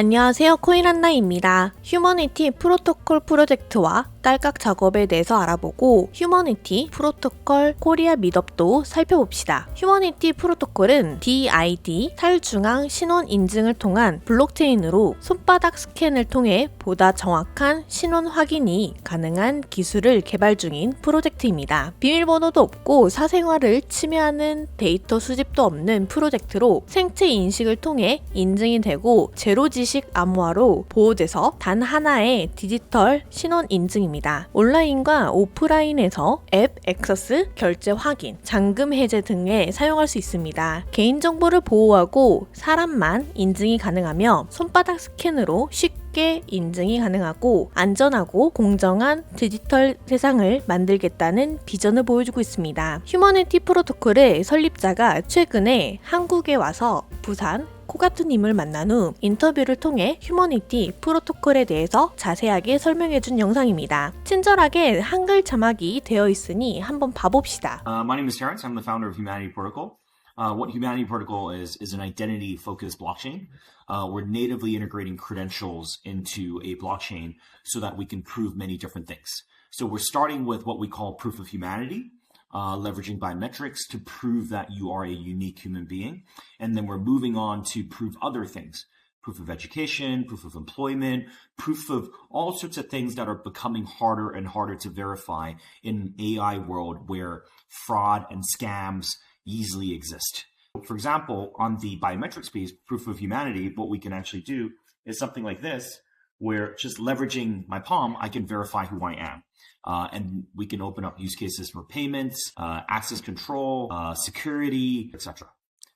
안녕하세요. 코인한나입니다. 휴머니티 프로토콜 프로젝트와 딸깍 작업에 대해서 알아보고 휴머니티 프로토콜 코리아 미덥도 살펴봅시다. 휴머니티 프로토콜은 DID 탈중앙 신원 인증을 통한 블록체인으로 손바닥 스캔을 통해 보다 정확한 신원 확인이 가능한 기술을 개발 중인 프로젝트입니다. 비밀번호도 없고 사생활을 침해하는 데이터 수집도 없는 프로젝트로 생체 인식을 통해 인증이 되고 제로 지식 암호화로 보호돼서 단 하나의 디지털 신원 인증입니다. 온라인과 오프라인에서 앱 액세스, 결제 확인, 잔금 해제 등에 사용할 수 있습니다. 개인정보를 보호하고 사람만 인증이 가능하며 손바닥 스캔으로 쉽게 인증이 가능하고 안전하고 공정한 디지털 세상을 만들겠다는 비전을 보여주고 있습니다. 휴머니티 프로토콜의 설립자가 최근에 한국에 와서 부산 코가트님을 만난 후 인터뷰를 통해 휴머니티 프로토콜에 대해서 자세하게 설명해준 영상입니다. 친절하게 한글 자막이 되어 있으니 한번 봐봅시다. Uh, my name is Terrence. I'm the founder of Humanity Protocol. Uh, what Humanity Protocol is is an identity-focused blockchain. Uh, we're natively integrating credentials into a blockchain so that we can prove many different things. So we're starting with what we call proof of humanity, uh, leveraging biometrics to prove that you are a unique human being, and then we're moving on to prove other things. Proof of education, proof of employment, proof of all sorts of things that are becoming harder and harder to verify in an AI world where fraud and scams easily exist. For example, on the biometrics piece, proof of humanity, what we can actually do is something like this, where just leveraging my palm, I can verify who I am. Uh, and we can open up use cases for payments, uh, access control, uh, security, etc.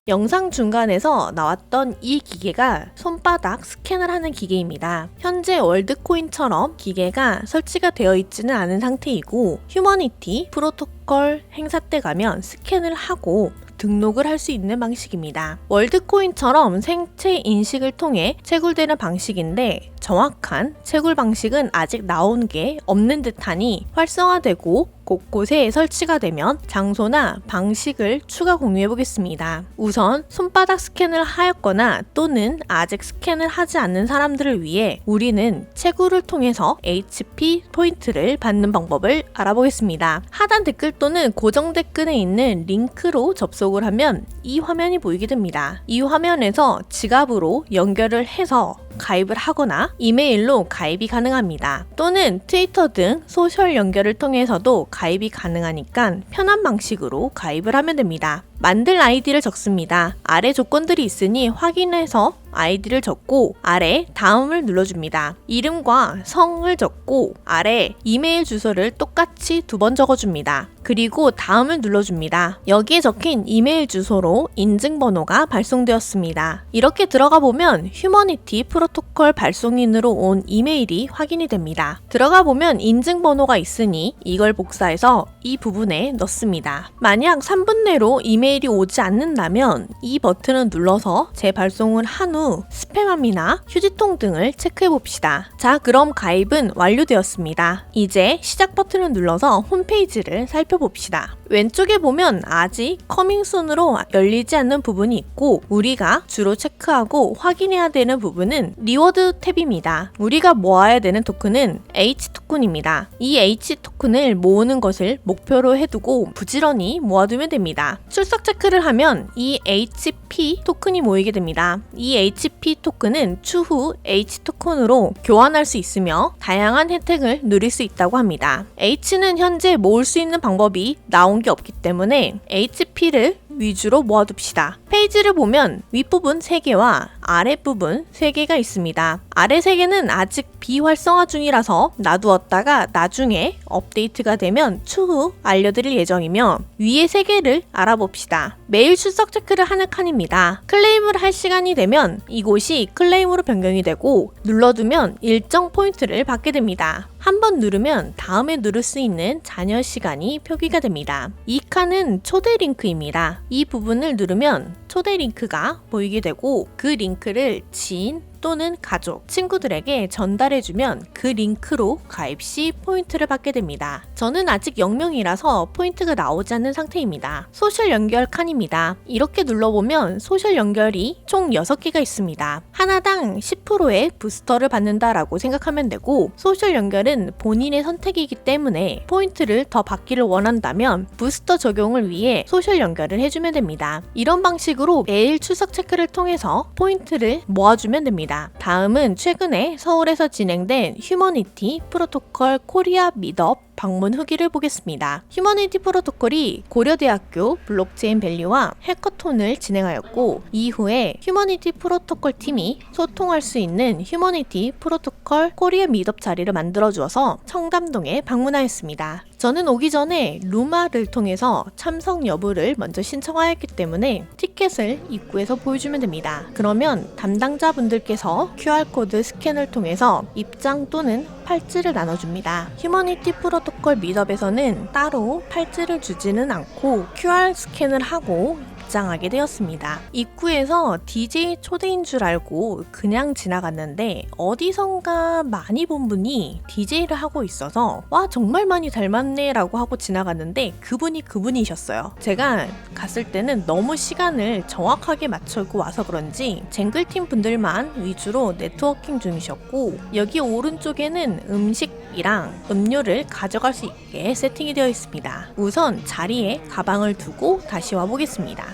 영상 중간에서 나왔던 이 기계가 손바닥 스캔을 하는 기계입니다. 현재 월드코인처럼 기계가 설치가 되어 있지는 않은 상태이고 휴머니티 프로토콜 행사 때 가면 스캔을 하고 등록을 할 수 있는 방식입니다. 월드코인처럼 생체 인식을 통해 채굴되는 방식인데 정확한 채굴 방식은 아직 나온 게 없는 듯하니 활성화되고 곳곳에 설치가 되면 장소나 방식을 추가 공유해 보겠습니다. 우선 손바닥 스캔을 하였거나 또는 아직 스캔을 하지 않는 사람들을 위해 우리는 채굴을 통해서 HP 포인트를 받는 방법을 알아보겠습니다. 하단 댓글 또는 고정 댓글에 있는 링크로 접속을 하면 이 화면이 보이게 됩니다. 이 화면에서 지갑으로 연결을 해서 가입을 하거나 이메일로 가입이 가능합니다. 또는 트위터 등 소셜 연결을 통해서도 가입이 가능하니까 편한 방식으로 가입을 하면 됩니다. 만들 아이디를 적습니다. 아래 조건들이 있으니 확인해서 아이디를 적고 아래 다음을 눌러줍니다. 이름과 성을 적고 아래 이메일 주소를 똑같이 두 번 적어줍니다. 그리고 다음을 눌러줍니다. 여기에 적힌 이메일 주소로 인증번호가 발송되었습니다. 이렇게 들어가 보면 휴머니티 프로토콜 발송인으로 온 이메일이 확인이 됩니다. 들어가 보면 인증번호가 있으니 이걸 복사해서 이 부분에 넣습니다. 만약 3분 내로 이메일이 오지 않는다면 이 버튼을 눌러서 재발송을 한 후 스팸함이나 휴지통 등을 체크해 봅시다. 자, 그럼 가입은 완료되었습니다. 이제 시작 버튼을 눌러서 홈페이지를 살펴 봅시다. 왼쪽에 보면 아직 커밍순으로 열리지 않는 부분이 있고 우리가 주로 체크하고 확인해야 되는 부분은 리워드 탭입니다. 우리가 모아야 되는 토큰은 H 토큰입니다. 이 H 토큰을 모으는 것을 목표로 해두고 부지런히 모아두면 됩니다. 출석 체크를 하면 이 HP 토큰이 모이게 됩니다. 이 HP 토큰은 추후 H 토큰으로 교환할 수 있으며 다양한 혜택을 누릴 수 있다고 합니다. H는 현재 모을 수 있는 방법이 나온 게 없기 때문에 HP를 위주로 모아둡시다. 페이지를 보면 윗부분 3개와 아랫부분 3개가 있습니다. 아래 3개는 아직 비활성화 중이라서 놔두었다가 나중에 업데이트가 되면 추후 알려드릴 예정이며 위에 3개를 알아봅시다. 매일 출석 체크를 하는 칸입니다. 클레임을 할 시간이 되면 이곳이 클레임으로 변경이 되고 눌러두면 일정 포인트를 받게 됩니다. 한번 누르면 다음에 누를 수 있는 잔여 시간이 표기가 됩니다. 이 칸은 초대 링크입니다. 이 부분을 누르면 초대 링크가 보이게 되고 그 링크를 지인 또는 가족, 친구들에게 전달해주면 그 링크로 가입 시 포인트를 받게 됩니다. 저는 아직 0명이라서 포인트가 나오지 않는 상태입니다. 소셜 연결 칸입니다. 이렇게 눌러보면 소셜 연결이 총 6개가 있습니다. 하나당 10%의 부스터를 받는다라고 생각하면 되고 소셜 연결은 본인의 선택이기 때문에 포인트를 더 받기를 원한다면 부스터 적용을 위해 소셜 연결을 해주면 됩니다. 이런 방식으로 매일 출석 체크를 통해서 포인트를 모아주면 됩니다. 다음은 최근에 서울에서 진행된 휴머니티 프로토콜 코리아 미덥 방문 후기를 보겠습니다. 휴머니티 프로토콜이 고려대학교 블록체인 밸류와 해커톤을 진행하였고 이후에 휴머니티 프로토콜 팀이 소통할 수 있는 휴머니티 프로토콜 코리아 미덥 자리를 만들어 주어서 청담동에 방문하였습니다. 저는 오기 전에 루마를 통해서 참석 여부를 먼저 신청하였기 때문에 티켓을 입구에서 보여주면 됩니다. 그러면 담당자분들께서 QR코드 스캔을 통해서 입장 또는 팔찌를 나눠줍니다. 휴머니티 프로토콜 미덥에서는 따로 팔찌를 주지는 않고 QR 스캔을 하고 입장하게 되었습니다. 입구에서 DJ 초대인 줄 알고 그냥 지나갔는데 어디선가 많이 본 분이 DJ를 하고 있어서 와 정말 많이 닮았네 라고 하고 지나갔는데 그분이 그분이셨어요. 제가 갔을 때는 너무 시간을 정확하게 맞추고 와서 그런지 쟁글팀 분들만 위주로 네트워킹 중이셨고 여기 오른쪽에는 음식이랑 음료를 가져갈 수 있게 세팅이 되어 있습니다. 우선 자리에 가방을 두고 다시 와보겠습니다.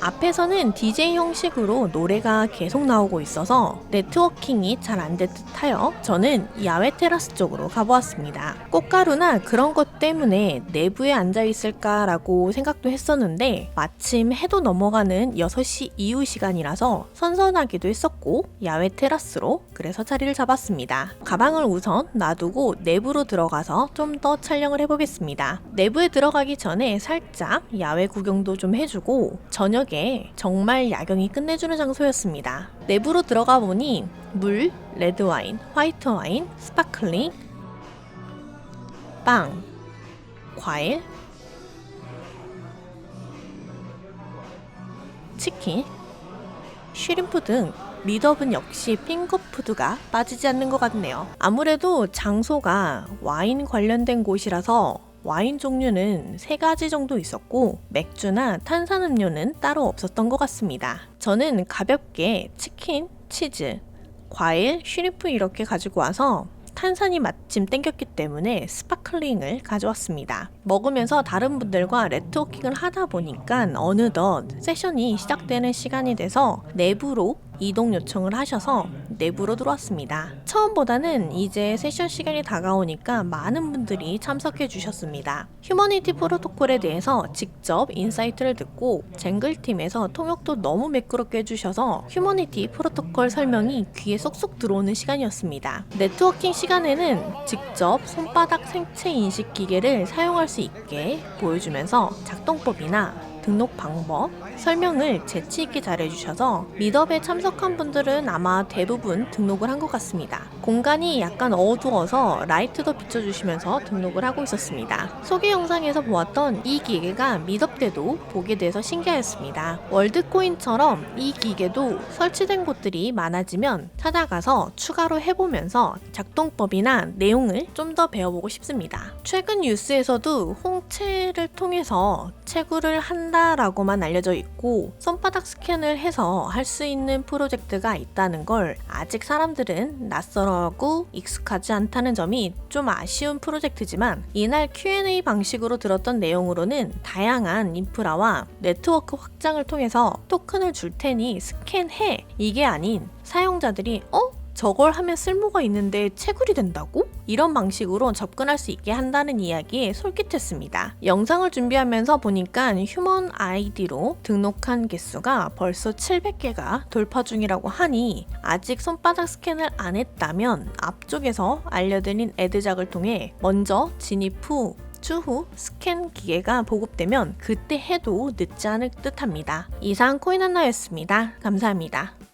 앞에서는 DJ 형식으로 노래가 계속 나오고 있어서 네트워킹이 잘안될 듯하여 저는 야외 테라스 쪽으로 가보았습니다. 꽃가루나 그런 것 때문에 내부에 앉아 있을까라고 생각도 했었는데 마침 해도 넘어가는 6시 이후 시간이라서 선선하기도 했었고 야외 테라스로 그래서 자리를 잡았습니다. 가방을 우선 놔두고 내부로 들어가서 좀 더 촬영을 해보겠습니다. 내부에 들어가기 전에 살짝 야외 구경도 좀 해주고 저녁 에 정말 야경이 끝내주는 장소였습니다. 내부로 들어가 보니 물, 레드와인, 화이트와인, 스파클링, 빵, 과일, 치킨, 쉬림프 등 미더분 역시 핑거푸드가 빠지지 않는 것 같네요. 아무래도 장소가 와인 관련된 곳이라서 와인 종류는 세 가지 정도 있었고 맥주나 탄산음료는 따로 없었던 것 같습니다. 저는 가볍게 치킨, 치즈, 과일, 쉬리프 이렇게 가지고 와서 탄산이 마침 땡겼기 때문에 스파클링을 가져왔습니다. 먹으면서 다른 분들과 네트워킹을 하다 보니까 어느덧 세션이 시작되는 시간이 돼서 내부로 이동 요청을 하셔서 내부로 들어왔습니다. 처음보다는 이제 세션 시간이 다가오니까 많은 분들이 참석해 주셨습니다. 휴머니티 프로토콜에 대해서 직접 인사이트를 듣고 쟁글팀에서 통역도 너무 매끄럽게 해주셔서 휴머니티 프로토콜 설명이 귀에 쏙쏙 들어오는 시간이었습니다. 네트워킹 시간에는 직접 손바닥 생체 인식 기계를 사용할 수 있게 보여주면서 작동법이나 등록 방법, 설명을 재치있게 잘해주셔서 미덥에 참석한 분들은 아마 대부분 등록을 한 것 같습니다. 공간이 약간 어두워서 라이트도 비춰주시면서 등록을 하고 있었습니다. 소개 영상에서 보았던 이 기계가 미덥 때도 보게 돼서 신기하였습니다. 월드코인처럼 이 기계도 설치된 곳들이 많아지면 찾아가서 추가로 해보면서 작동법이나 내용을 좀 더 배워보고 싶습니다. 최근 뉴스에서도 홍채를 통해서 채굴을 한다라고만 알려져 있고 손바닥 스캔을 해서 할 수 있는 프로젝트가 있다는 걸 아직 사람들은 낯설하고 익숙하지 않다는 점이 좀 아쉬운 프로젝트지만 이날 Q&A 방식으로 들었던 내용으로는 다양한 인프라와 네트워크 확장을 통해서 토큰을 줄 테니 스캔해 이게 아닌 사용자들이 어? 저걸 하면 쓸모가 있는데 채굴이 된다고? 이런 방식으로 접근할 수 있게 한다는 이야기에 솔깃했습니다. 영상을 준비하면서 보니까 휴먼 아이디로 등록한 개수가 벌써 700개가 돌파 중이라고 하니 아직 손바닥 스캔을 안 했다면 앞쪽에서 알려드린 애드작을 통해 먼저 진입 후 추후 스캔 기계가 보급되면 그때 해도 늦지 않을 듯 합니다. 이상 코인 한나였습니다. 감사합니다.